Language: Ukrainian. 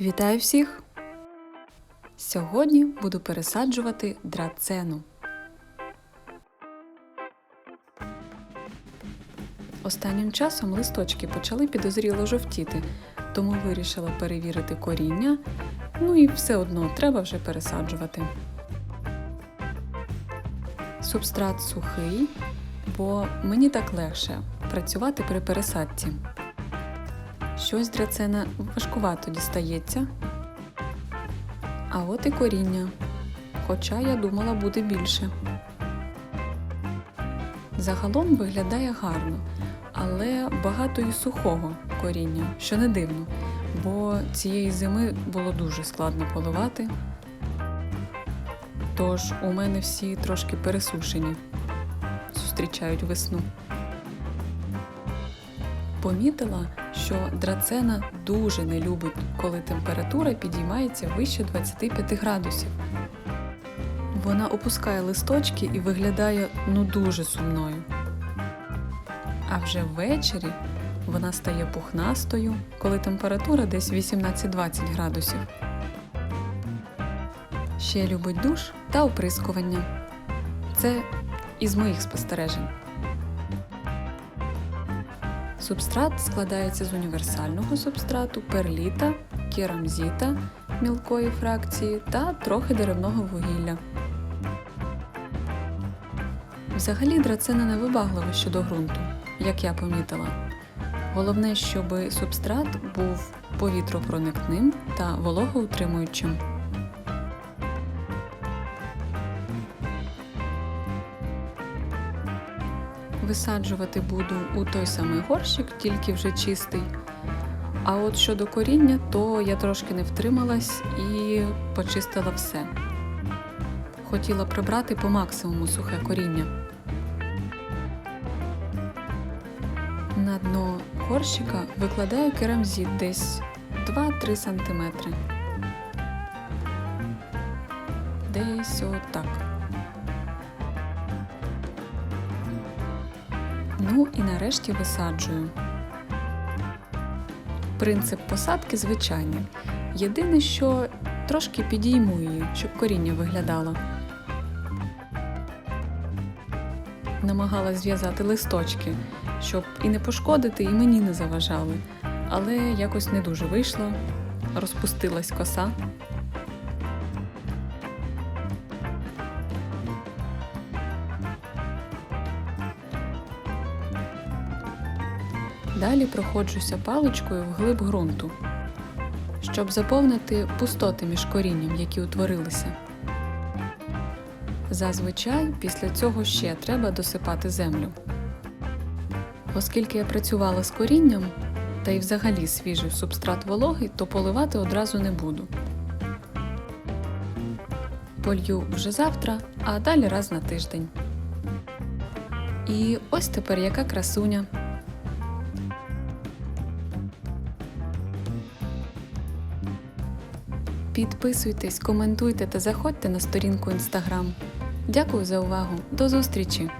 Вітаю всіх! Сьогодні буду пересаджувати драцену. Останнім часом листочки почали підозріло жовтіти, тому вирішила перевірити коріння. Ну і все одно треба вже пересаджувати. Субстрат сухий, бо мені так легше працювати при пересадці. Щось драцена важкувато дістається. А от і коріння. Хоча я думала буде більше. Загалом виглядає гарно, але багато і сухого коріння, що не дивно, бо цієї зими було дуже складно поливати. Тож у мене всі трошки пересушені, зустрічають весну. Помітила, що драцена дуже не любить, коли температура підіймається вище 25 градусів. Вона опускає листочки і виглядає ну дуже сумною. А вже ввечері вона стає пухнастою, коли температура десь 18-20 градусів. Ще любить душ та оприскування. Це із моїх спостережень. Субстрат складається з універсального субстрату, перліта, керамзіта мілкої фракції та трохи деревного вугілля. Взагалі драцена не вибаглива щодо ґрунту, як я помітила. Головне, щоб субстрат був повітропроникним та вологоутримуючим. Висаджувати буду у той самий горщик, тільки вже чистий. А от щодо коріння, то я трошки не втрималась і почистила все. Хотіла прибрати по максимуму сухе коріння. На дно горщика викладаю керамзит десь 2-3 см. Десь отак. Ну і нарешті висаджую. Принцип посадки звичайний. Єдине, що трошки підійму її, щоб коріння виглядало. Намагалась зв'язати листочки, щоб і не пошкодити, і мені не заважали. Але якось не дуже вийшло. Розпустилась коса. Далі проходжуся паличкою вглиб ґрунту, щоб заповнити пустоти між корінням, які утворилися. Зазвичай після цього ще треба досипати землю. Оскільки я працювала з корінням, та й взагалі свіжий субстрат вологий, то поливати одразу не буду. Полью вже завтра, а далі раз на тиждень. І ось тепер яка красуня. Підписуйтесь, коментуйте та заходьте на сторінку Instagram. Дякую за увагу. До зустрічі!